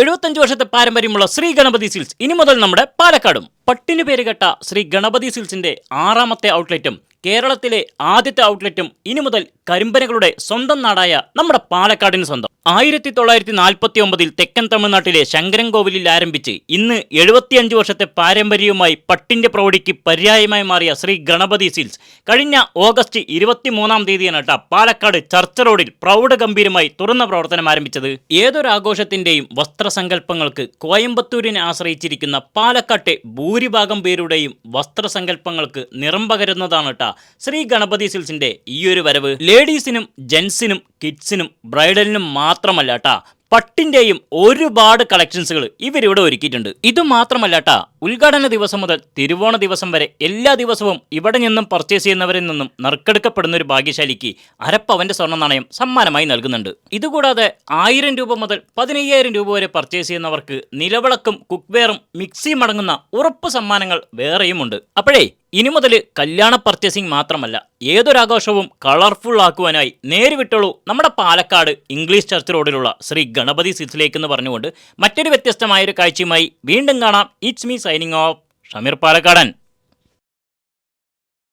എഴുപത്തഞ്ച് വർഷത്തെ പാരമ്പര്യമുള്ള ശ്രീ ഗണപതി സിൽസ്. ഇനി മുതൽ നമ്മുടെ പാലക്കാടും. പട്ടിന് പേര് കേട്ട ശ്രീ ഗണപതി സിൽസിന്റെ ആറാമത്തെ ഔട്ട്ലെറ്റും കേരളത്തിലെ ആദ്യത്തെ ഔട്ട്ലെറ്റും ഇനി മുതൽ കരിമ്പനകളുടെ സ്വന്തം നാടായ നമ്മുടെ പാലക്കാടിന് സ്വന്തം. ആയിരത്തി തൊള്ളായിരത്തി നാൽപ്പത്തി ഒമ്പതിൽ തെക്കൻ തമിഴ്നാട്ടിലെ ശങ്കരൻകോവിലിൽ ആരംഭിച്ച് ഇന്ന് എഴുപത്തിയഞ്ച് വർഷത്തെ പാരമ്പര്യവുമായി പട്ടിന്റെ പ്രൗഢിക്ക് പര്യായമായി മാറിയ ശ്രീ ഗണപതി സിൽസ് കഴിഞ്ഞ ഓഗസ്റ്റ് ഇരുപത്തിമൂന്നാം തീയതിയാണ് പാലക്കാട് ചർച്ച റോഡിൽ പ്രൗഢഗംഭീരമായി തുറന്ന പ്രവർത്തനം ആരംഭിച്ചത്. ഏതൊരാഘോഷത്തിന്റെയും വസ്ത്രസങ്കല്പങ്ങൾക്ക് കോയമ്പത്തൂരിനെ ആശ്രയിച്ചിരിക്കുന്ന പാലക്കാട്ടെ ഭൂരിഭാഗം പേരുടെയും വസ്ത്രസങ്കല്പങ്ങൾക്ക് നിറം പകരുന്നതാണ് കേട്ടോ ശ്രീ ഗണപതി സിൽസിന്റെ ഈ ഒരു വരവ് ലേഡീസിനും ജെൻസിനും കിഡ്സിനും ബ്രൈഡലിനും മാത്രമല്ല കേട്ടാ പട്ടിന്റെയും ഒരുപാട് കളക്ഷൻസുകൾ ഇവരിവിടെ ഒരുക്കിയിട്ടുണ്ട്. ഇത് മാത്രമല്ല കേട്ടാ ഉദ്ഘാടന ദിവസം മുതൽ തിരുവോണ ദിവസം വരെ എല്ലാ ദിവസവും ഇവിടെ നിന്നും പർച്ചേസ് ചെയ്യുന്നവരിൽ നിന്നും നറുക്കെടുക്കപ്പെടുന്ന ഒരു ഭാഗ്യശാലിക്ക് അരപ്പവന്റെ സ്വർണ നാണയം സമ്മാനമായി നൽകുന്നുണ്ട്. ഇതുകൂടാതെ ആയിരം രൂപ മുതൽ പതിനയ്യായിരം രൂപ വരെ പർച്ചേസ് ചെയ്യുന്നവർക്ക് നിലവിളക്കും കുക്ക്വെയറും മിക്സിയും അടങ്ങുന്ന ഉറപ്പ് സമ്മാനങ്ങൾ വേറെയുമുണ്ട്. അപ്പോഴേ ഇനി മുതൽ കല്യാണ പർച്ചേസിംഗ് മാത്രമല്ല ഏതൊരാഘോഷവും കളർഫുൾ ആക്കുവാനായി നേരിവിട്ടുള്ളൂ വിട്ടോളൂ നമ്മുടെ പാലക്കാട് ഇംഗ്ലീഷ് ചർച്ച് റോഡിലുള്ള ശ്രീ ഗണപതി സിസിലേക്ക് എന്ന് പറഞ്ഞുകൊണ്ട് മറ്റൊരു വ്യത്യസ്തമായൊരു കാഴ്ചയുമായി വീണ്ടും കാണാം. It's me signing off Shameer Palakkadan.